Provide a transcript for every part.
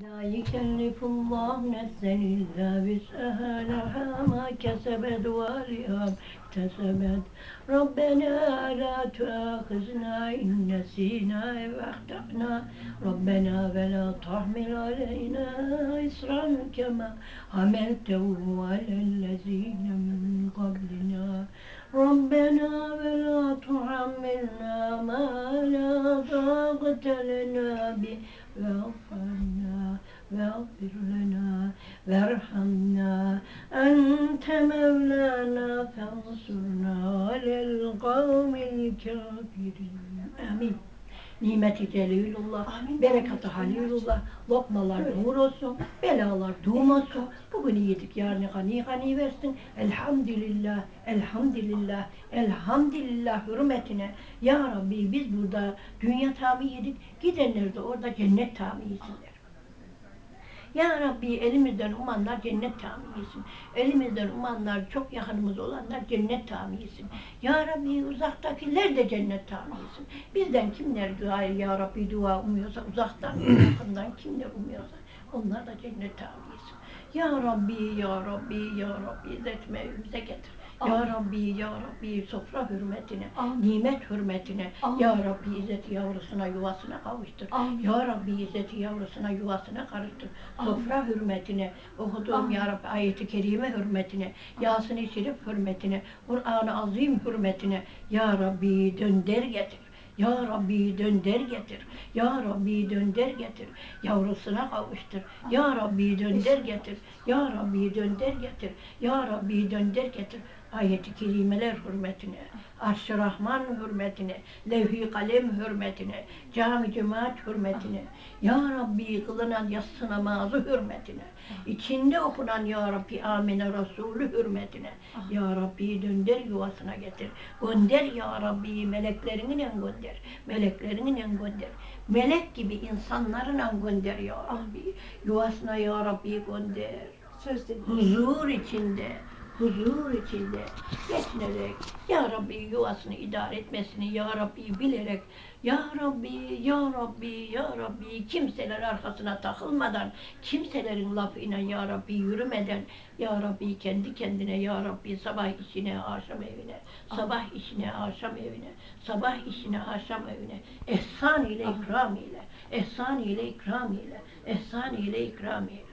لا يكلف الله نفسا إلا وسعها لها ما كسبت ولها اكتسبت. ربنا لا تؤاخذنا إن نسينا واخطأنا ربنا ولا تحمل علينا إصرا كما حملته على الذين من قبلنا. ربنا ولا تحملنا ما لا طاقة لنا به. واغفر لنا وارحمنا أنت مولانا فانصرنا على القوم الكافرين آمين Nimeti celilullah, berekatı halilullah, lokmalar nur olsun, belalar doğum olsun. Bugün yedik, yarın gani gani versin. Elhamdülillah, elhamdülillah, elhamdülillah hürmetine. Ya Rabbi biz burada dünya tabi yedik, gidenler de orada cennet tabi yesinler. Ya Rabbi elimizden umanlar cennet yesin. Elimizden umanlar çok yakınımız olanlar cennet yesin. Ya Rabbi uzaktakiler de cennet yesin. Bizden kimler dua Ya Rabbi dua umuyorsa uzaktan yakından kimler umuyorsa onlar da cennet yesin. Ya Rabbi, Ya Rabbi, Ya Rabbi izzetme evimize getir. Ya. Rabbi, Ya Rabbi sofra hürmetine, Amin. nimet hürmetine, Amin. Ya Rabbi izzeti yavrusuna yuvasına kavuştur. Amin. Ya Rabbi izzeti yavrusuna yuvasına karıştır. Amin. Sofra hürmetine, okuduğum Amin. Ya Rabbi ayeti kerime hürmetine, Yasin-i Şerif hürmetine, Kur'an-ı Azim hürmetine, Ya Rabbi dönder getir. Ya Rabbi dönder getir. Ya Rabbi dönder getir. Yavrusuna kavuştur. Ya Rabbi dönder getir. Ya Rabbi dönder getir. Ya Rabbi dönder getir. Ayet-i kerimeler hürmetine, Arş-ı Rahman hürmetine, Levh-i Kalem hürmetine, Cami Cemaat hürmetine, Ya Rabbi kılınan yatsı namazı hürmetine, içinde okunan Ya Rabbi Amine Resulü hürmetine, Ya Rabbi dönder yuvasına getir. Gönder Ya Rabbi meleklerini gönder. Meleklerini gönder. Melek gibi insanlarla gönder Ya Rabbi. Yuvasına Ya Rabbi gönder. Söz dedi. Huzur içinde, huzur içinde geçinerek Ya Rabbi yuvasını idare etmesini Ya Rabbi bilerek Ya Rabbi, Ya Rabbi, Ya Rabbi kimseler arkasına takılmadan kimselerin lafıyla Ya Rabbi yürümeden Ya Rabbi kendi kendine Ya Rabbi sabah işine, akşam evine sabah işine, akşam evine sabah işine, akşam evine ehsan ile ikram ile ehsan ile ikram ile ehsan ile ikram ile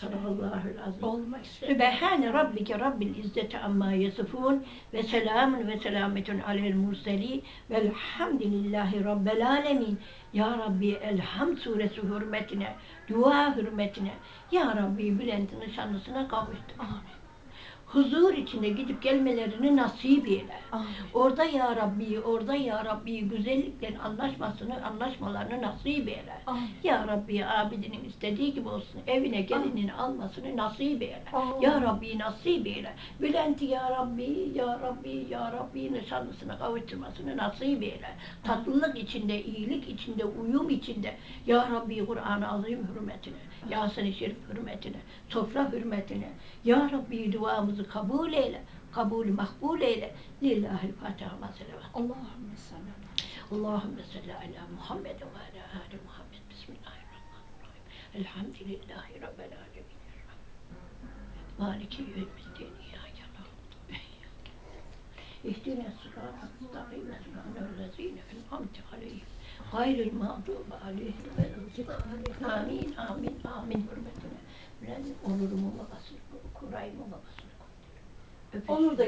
Sadakallahul azim. Olmak üzere. Sübhane rabbike rabbil izzeti amma yasifun ve selamun ve selametun alel murseli velhamdülillahi rabbil alemin. Ya Rabbi Elham suresi hürmetine, dua hürmetine, Ya Rabbi Bülent'in şanlısına kavuştur. Amin. Huzur içinde gidip gelmelerini nasip eyle. Amin. Orada ya Rabbi, orada ya Rabbi güzelliklerin anlaşmasını, anlaşmalarını nasip eyle. Amin. Ya Rabbi abidinin istediği gibi olsun. Evine gelinin almasını nasip eyle. Amin. Ya Rabbi nasip eyle. Bülent'i ya Rabbi, ya Rabbi, ya Rabbi nişanlısına kavuşturmasını nasip eyle. Tatlılık içinde, iyilik içinde, uyum içinde. Ya Rabbi Kur'an-ı Azim hürmetine, Yasin-i Şerif hürmetine, sofra hürmetine. Ya Rabbi duamızı kabul eyle. Kabul makbul eyle. Lillahi'l Fatiha selavat. Allahümme salli. Allahümme salli ala Muhammed ve ala ali Muhammed. Bismillahirrahmanirrahim. Elhamdülillahi Rabbil alemin. Maliki yevmiddin. İyyâke na'budu ve iyyâke. İhdina sıratal mustakîm. Sıratal en'amte aleyhim. Gayril mağdubi aleyhim ve Amin, amin, amin hürmetine. Ben onurumun babasını, Kuray'ımın babasını. Onur da